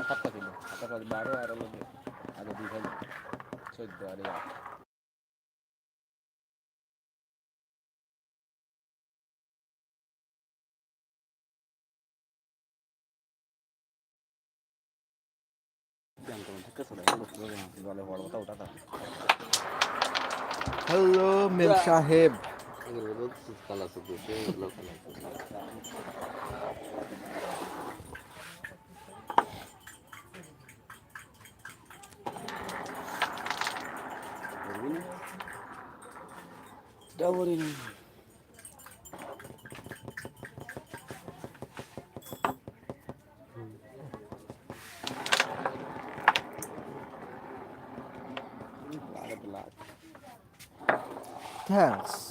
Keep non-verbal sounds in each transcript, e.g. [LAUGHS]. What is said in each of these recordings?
আর সাতটা ছিল সাতটা বারো আর হলো আগে দুই ভাই চোদ্দ আর আট বড় কথা ওটা হ্যালো মেম সাহেব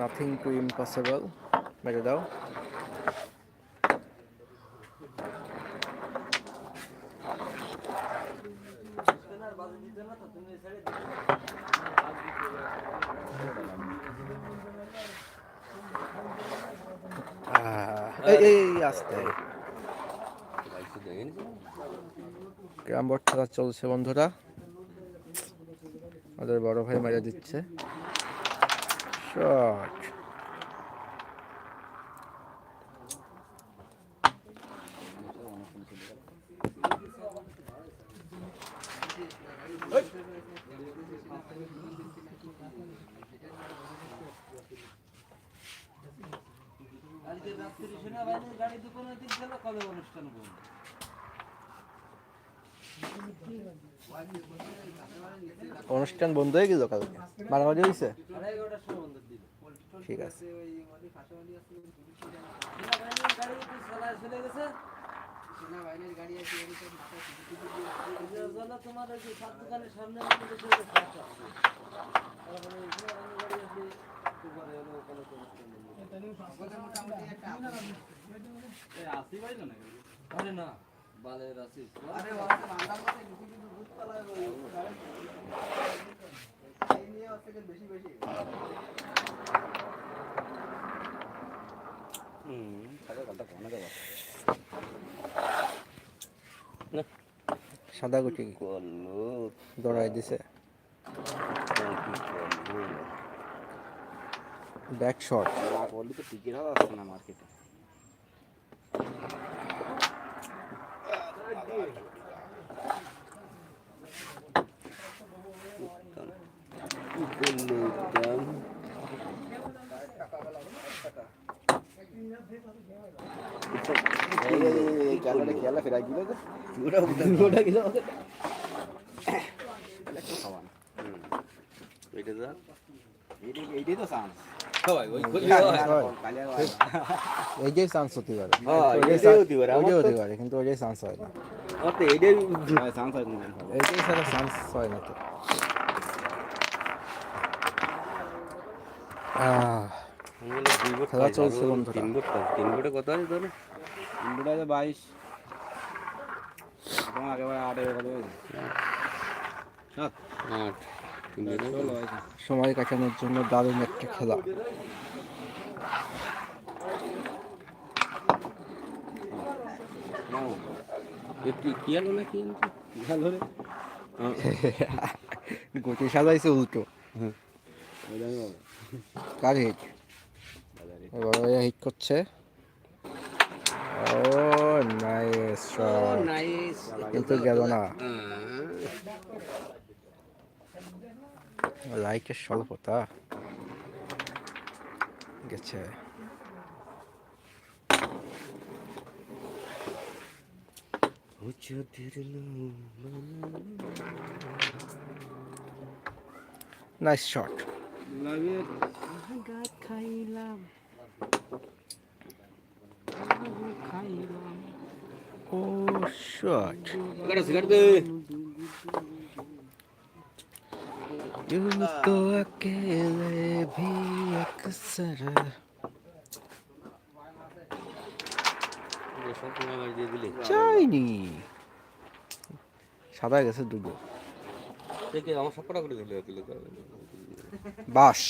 নাথিং টু ইম্পসিবল মেরে দাও গ্রাম খেলা চলছে বন্ধুরা। ওদের বড় ভাই মেরে দিচ্ছে। শট আজকে রাত্রি সেনাবাহিনীর গাড়ি দুপুরের দিন ছিল কবে অনুষ্ঠান করব অনুষ্ঠান বন্ধ। হয়ে গেল কালকে মারামারি হয়েছে সাড়ে এগারোটার সময় বন্ধ দিল ঠিক আছে। গেছে এটার জন্য তোমার ওই যে সাত দোকানের সামনে আমাদের দেশে ওই সাত আছে। তারপরে ওই সেনাবাহিনীর গাড়ি আছে, একটু পরে হলো ওখানে তো অনুষ্ঠান বলল। আরে না বালের আছিস সাদা গুটি দৌড়াই দিছে। ব্যাক শট না করলে তো টিকিট আসছে না মার্কেটে খেলা ফেরাই দিল তো গেল খাওয়ান এইটাই এইটাই তো চান্স হয় হয়। হয় এইটাই চান্স হতে পারে হ্যাঁ, ওইটাই হতে পারে। কিন্তু ওইটাই হয় চান্স হয় না এইটাই ছাড়া চান্স হয় না তো আহ, খেলা চলছে বন্ধুরা। তিন। তিন কত আছে তাহলে? হয়ে তিন হয়েছে। সময় কাটানোর জন্য দারুণ একটা খেলা? খেয়াল সাজাইছে উল্টো। কার হিট বাজারে এবার হিট করছে। ও নাইস কিন্তু গেল না। লাইটের স্বল্পতা। গেছে। নাইস শট লাগে ও শট সিগারেট সিগারেট দে यूं तो अकेले भी अक्सर সব সময় আমার দিয়ে দিলে চাইনি সাদা গেছে দুটো দেখে আমার সব কটা করে দিলে দিলে তো বাস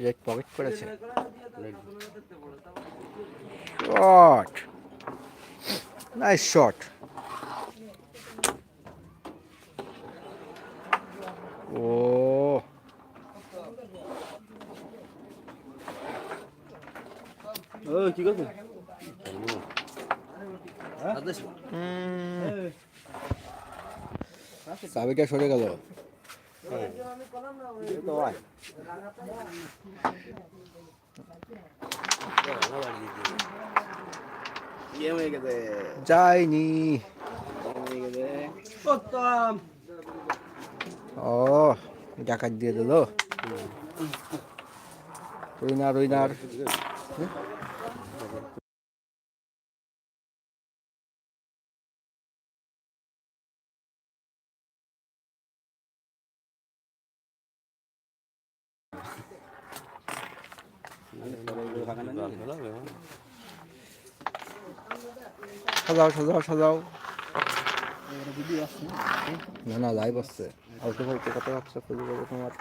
রেড পকেট করেছে শট নাইস শট ও ও কি করছ চাবিটা সরে গেল? যায়নি ও ডাকাত দিয়ে দিল। উইনার উইনার সাজাও সাজাও সাজাও। না না লাইভ আসছে। অল্প অল্প কত আসছে খুঁজে পাবো তোমার।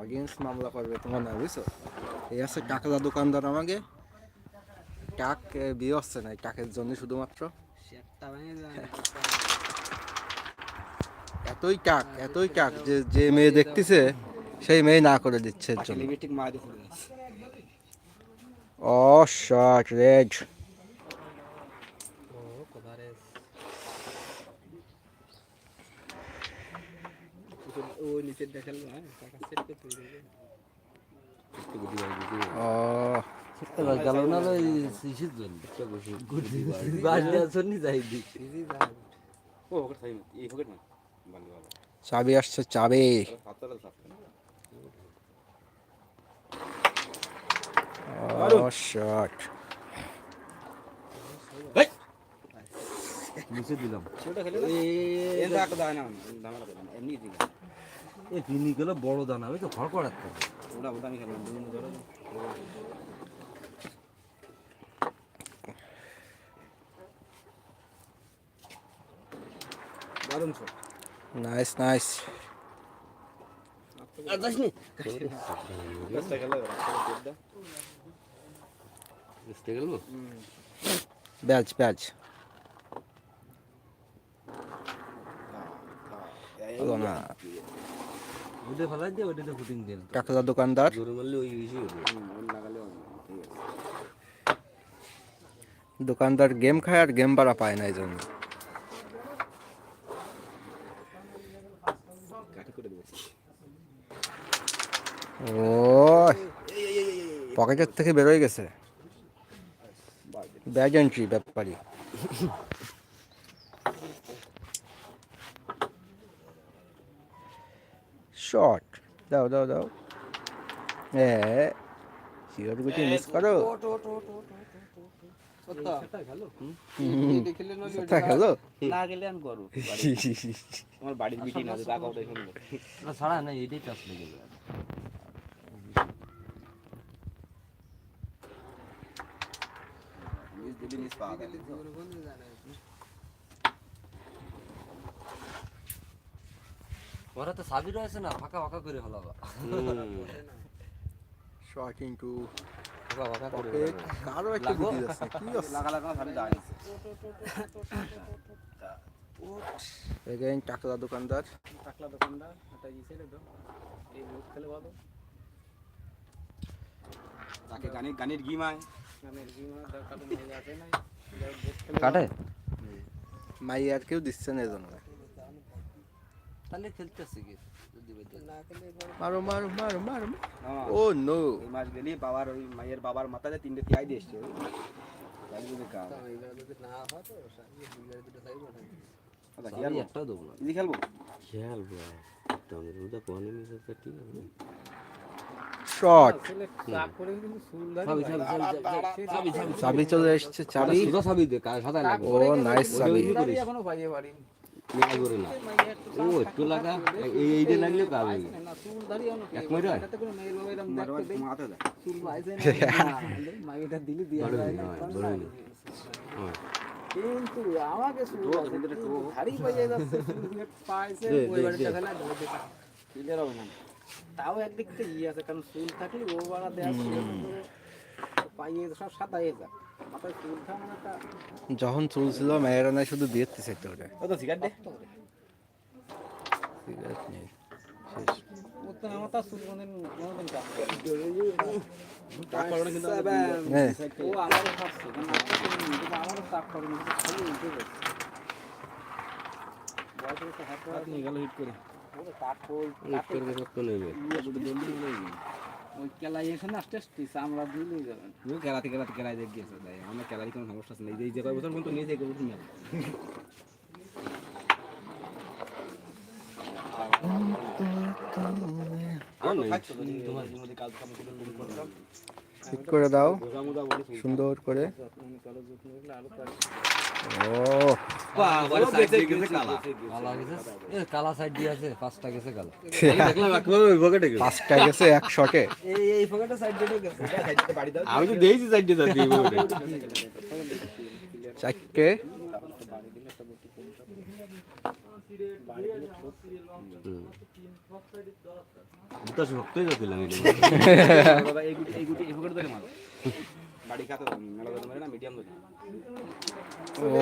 অডিয়েন্স মামলা করবে তোমার না বুঝছ? এই আছে টাকলা দোকানদার আমাকে। টাক বিয়ে হচ্ছে না টাকের জন্য শুধুমাত্র। [LAUGHS] এতই কাক এতই কাক যে যে মেয়ে দেখতেছে সেই মেয়ে না করে দিচ্ছে ও শট রেড হ্যাঁ গেল না যাই ও চাবি আসছে চাবি। শট নিচে দিলাম। এ তিনি গেলে বড় দানা ওই তো খড় করাতে ওটা ওটা আমি খেলাম দুই ধরো। দারুণ শট। দিয়ে ওটাতে ফুটিং দেন টাকলা দোকানদার দোকানদার গেম খায় আর গেম বাড়া পায় না এই জন্য কাঠি করে দেবো ও পকেটের থেকে বেরোয় গেছে। ব্যাগ এন্ট্রি ব্যাপারী। শর্ট দাও দাও দাও। হ্যাঁ সিগারেট গুটি মিস করো? খেলো না গেলে আমি করব [LAUGHS] আমার বাড়ির বিটি না শুনব। ছাড়া না এটাই চাষ লেগে যাবে ওরা তো সাবি রয়েছে না? ফাঁকা ফাঁকা করে হলাবা শর্ট ইন্টু ফাঁকা ফাঁকা করে কারও একটা গুটি যাচ্ছে কি লাগা লাগা ভাবে দাঁড়িয়ে এগেইন টাকলা দোকানদার। টাকলা দোকানদার এটা এই মুখ খেলে ভালো তাকে গানের গানের গিমায়। কাটে? মাই আর কেউ দিচ্ছে না এজন্য। তাহলে খেলতেছে কি? না খেলে মারো মারো মারো মারো হ্যাঁ। Oh no. এই মাস গেলি বাবার ওই মায়ের বাবার মাথায় তিনটে তিয়াই দিয়ে এসছে। তাই যদি কাজ না হয় তো সাবি দুটো সাইড আচ্ছা, খেলব। খেলব? মিশে ঠিক আছে। শর্ট চাবি চলে এসছে চাবি। সাবি দে কাজ সাদা লাগবে ও নাইস চাবি এখনও পাইয়ে পারি না। ও একটু লাগা? এই এইটা লাগলে কাজ হবে এক মিনিট হয় দেয় কিন্তু আমাকে শুরু ভারী পাইয়ে যাচ্ছে পাইছে ওই দে, বাড়িটা দে। খেলা হবে না। তাও একদিক থেকে ইয়ে আছে কারণ চুল থাকলে ও বাড়া দেওয়া পাইয়ে সব সাদা হয়ে যায়। মাথায় চুল থাকা মানে একটা যখন চলছিল মেয়েরা নাই শুধু বিয়ের সেক্টর করে। কত সিগারেট দে? সিগারেট নেই শেষ। উত্তর আমার তার চুল কোনদিন কোনদিন কাজ ও আমারও খাচ্ছে কারণ আমারও চাপ করে। নিয়ে ওই কেলাই এসে না আস্তে আস্তে আমরা দিলেই যাবেন ও কেলাতে কেলাতে কেলাই দেখ গিয়েছে তাই আমার কেলাই কোনো সমস্যা আছে না। এই যে কয় বছর পর্যন্ত নিয়ে যাই করব তুমি ঠিক করে দাও। সুন্দর করে। ও কালা সাইড দিয়ে আছে পাঁচটা গেছে কালা। পাঁচটা এক শটে এই এই পকেটে সাইড দিয়ে গেছে আমি তো সাইড দিয়ে চারটে। [LAUGHS]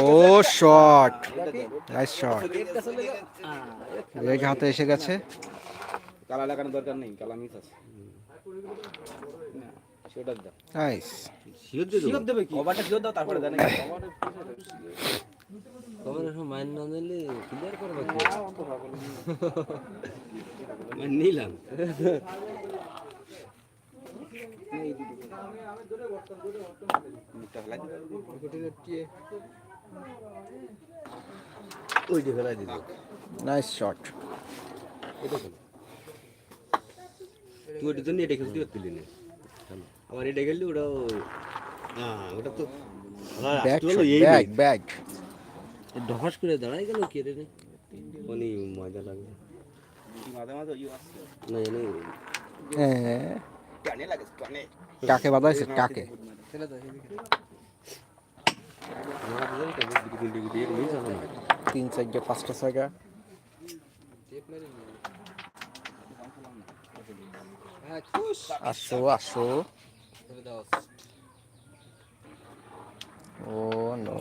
ও শট নাইস শট লেগ হাতে এসে গেছে। কালা লাগানোর দরকার নেই কালা মিস আছে। নাইস শিওর দেবো কি? কভারটা শিওর দাও তারপরে দেন তোমার এখন মাইন না নিলে ক্লিয়ার করবে কি? মানে নিলাম। মুখটা ফেলাই দিল নাইস শট তুই ওটার জন্য এটা খেলতে পারতিলি না। আবার এটা খেললি ওটা হ্যাঁ ওটা তো ব্যাগ ব্যাগ ব্যাগ করে দাঁড়াই গেল কে রে মানে মজা লাগবে মাঝে মাঝে ইউ আসছে না জানি হ্যাঁ কানে লাগে কানে কাকে বাঁধাইছে কাকে আমার তো জানি কেমন দিকে দিকে দিকে মিস হবে না তিন চারটে পাঁচটা জায়গা আসো আসো ও নো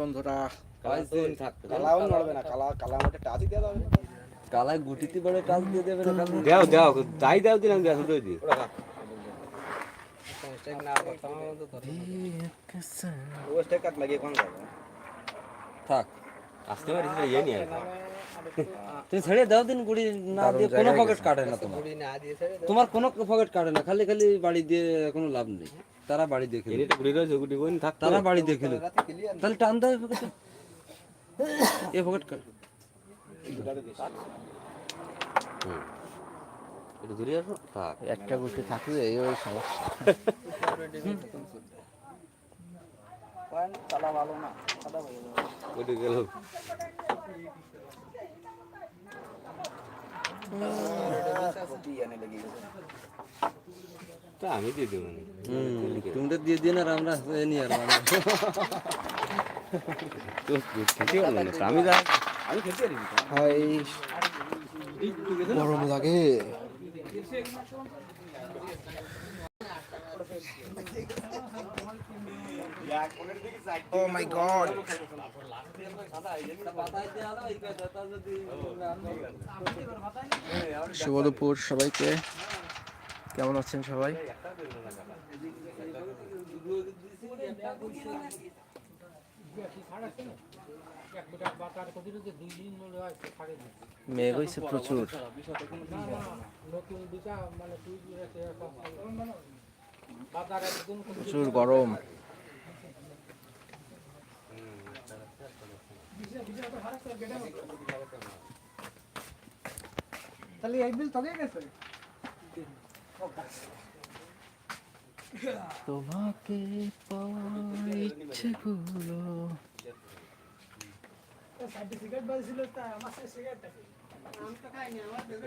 বন্ধুরা কালা কালায় গুটিতে বড় কাজ দিয়ে দেবে দেও দেও তাই দেও দিলাম দেও শুধু দি থাক। আসতে পারিস না ইয়ে নিয়ে তুমি ছেড়ে দাও দিন গুড়ি না দিয়ে কোনো পকেট কাটে না তোমার। তোমার কোনো পকেট কাটে না খালি খালি বাড়ি দিয়ে কোনো লাভ নেই। তারা বাড়ি এটা গুড়ি রয়েছে গুড়ি কোন থাক তারা বাড়ি দিয়ে খেলে তাহলে টান দাও এ পকেট কাট একটু দূরে আসো। থাক। একটা গুটি থাকলে এই ওই সমস্যা। চালা ভালো না সাদা ওইটা গেল। আমি দিয়ে দেবো তুমি তো দিয়ে দিয়ে না আর আমরা আর মানে। আমি আমি খেতে পারি। গরম লাগে। ও মাই গড শুভ সবাইকে। কেমন আছেন সবাই? মেঘ হয়েছে প্রচুর। প্রচুর গরম। তাহলে এই বিল তোকে গেছে? তোমাকে পাওয়ার ইচ্ছে গুলো সার্টিফিকেট বাজছিল তা আমার সিগারেট আমি তো খাইনি আমার দেবে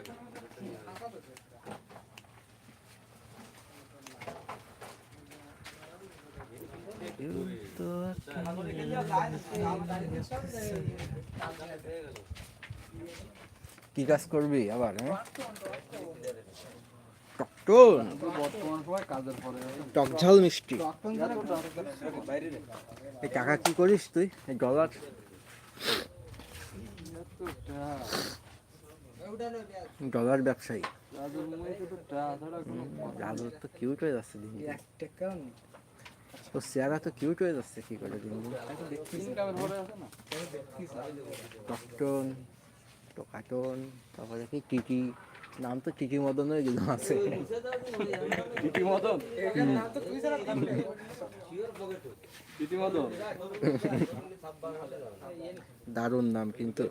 তো কি কাজ করবি আবার হ্যাঁ? টকটন টকঝাল মিষ্টি। এই টাকা কি করিস তুই? এই ডলার ডলার ব্যবসায়ী। রাজুর তো কিউট হয়ে যাচ্ছে দিন। ও চেহারা তো কিউট হয়ে যাচ্ছে, কি করে দিন? টকটন, টকাটন, তারপরে কি টিটি নাম তো টিটি মদন হয়ে গেল আছে। টিটি মদন? মদন? দারুণ নাম কিন্তু।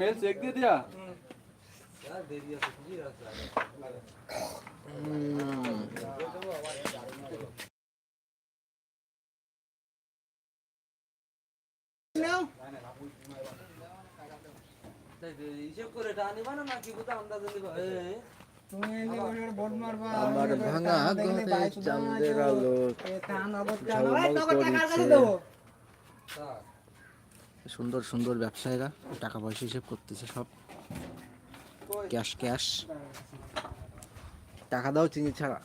মেল চেক দিয়ে দিয়া। উম, হিসেব করে এটা আনিবা না নাকি বুঝা আন্দাজ দিবা তুমি এনে করে বল মারবা আমার ভাঙা ঘরে চাঁদের আলো। সুন্দর সুন্দর ব্যবসায়ীরা টাকা পয়সা হিসেব করতেছে সব। Cash cash. টাকা দাও চিনি ছাড়া।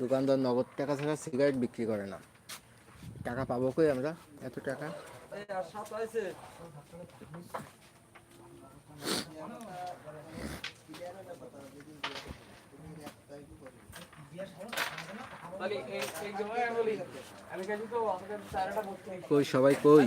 দোকানদার নগদ টাকা ছাড়া সিগারেট বিক্রি করে না। টাকা পাবো কই আমরা? এত টাকা? কই সবাই কই?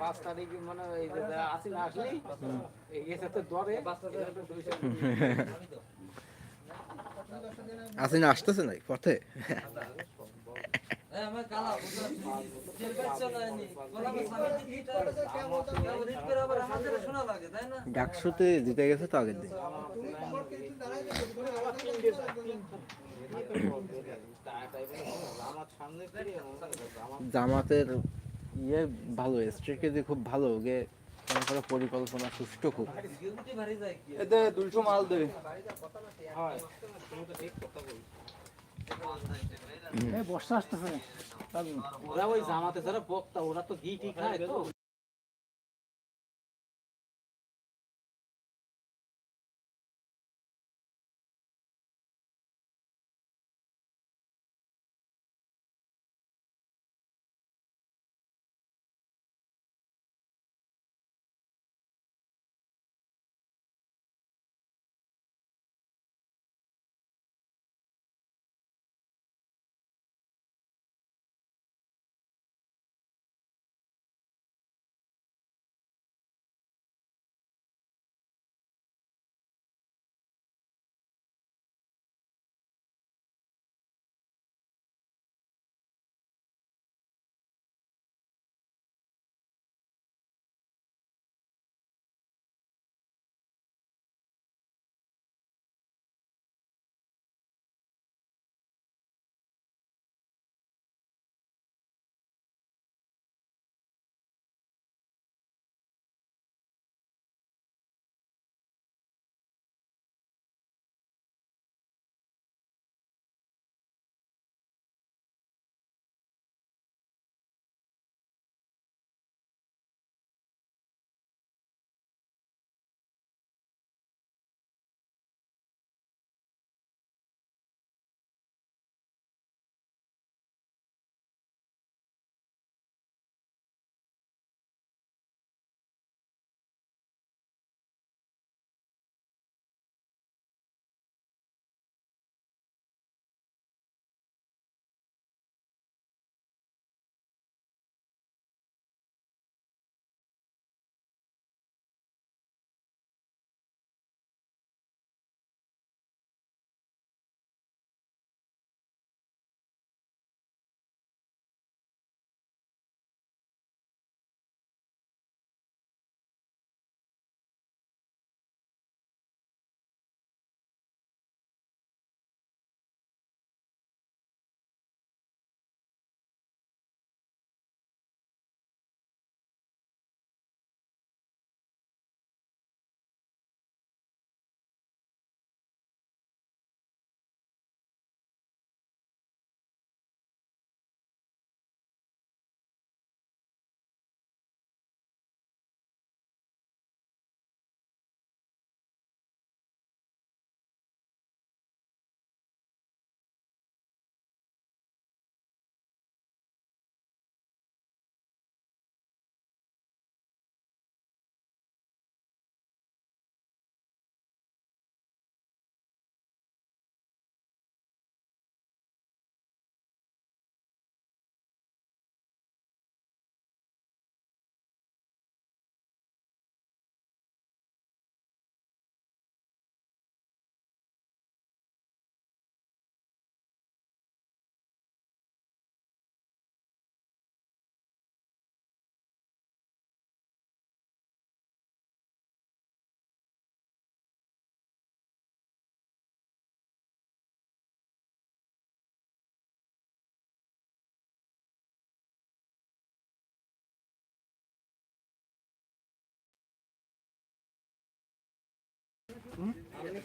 পাঁচ তারিখ মানে এই যে আসি না আসলি এই গেছে তো দরে। আসি না আসতেছে নাই পথে ডাকসুতে জিতে গেছে তো আগের দিন। জামাতের ইয়ে ভালো স্ট্র্যাটেজি খুব ভালো গে মনে করো পরিকল্পনা সুষ্ঠু খুব। এতে দুইশো মাল দে হয় বর্ষা আসতেছে। ওরা ওই জামাতে যারা বক্তা ওরা তো ঘি ঠিক খায় তো।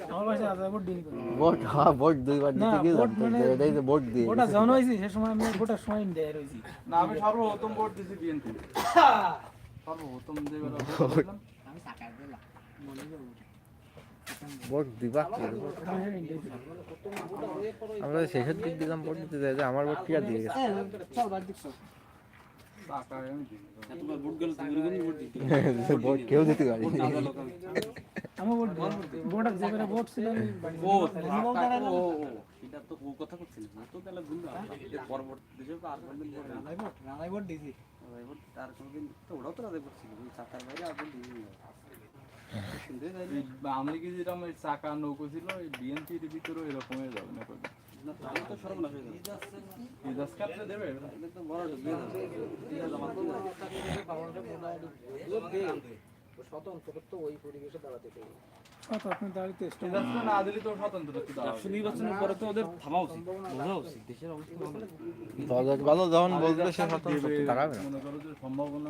আমার বাসায় আধা ভোট দিন ভোট হ্যাঁ ভোট দুইবার দিতে গেলাম ভোট মানে- এটাই তো ভোট দিয়ে ওটা যখন হয়েছি সে সময় আমি ভোটার সময় দেয় রয়েছি। না আমি সর্বপ্রথম ভোট দিছি বিএনপি। সর্বপ্রথম যে বেলা ভোট দিলাম, ভোট। দিবা আমরা শেষের দিক দিলাম ভোট দিতে যাই যে আমার ভোট দিয়ে গেছে? দিই ভোট কেউ দিতে পারি আমার ভোট ভোটার যে ভোট ছিল আমি বাড়ি ও ও ও এটা তো ও কথা করছিস না তো তাহলে ভুল পরবর্তী দেশে আর কোনদিন ভোট রানাই ভোট দিছি ওই ভোট আর কোনোদিন তো ওরাও তো রাজে করছিল ওই চাকার বাইরে আর ভোট দিবি না শুনতে যাই এই আওয়ামী লীগের যেরকম চাকা নৌকো ছিল বিএনপির ভিতরেও এরকম যাবে না হয়ে স্বতন্ত্র তো ওই পরিবেশে দাঁড়াতে পারবে অবস্থা যখন বলবে সে মনে সম্ভাবনা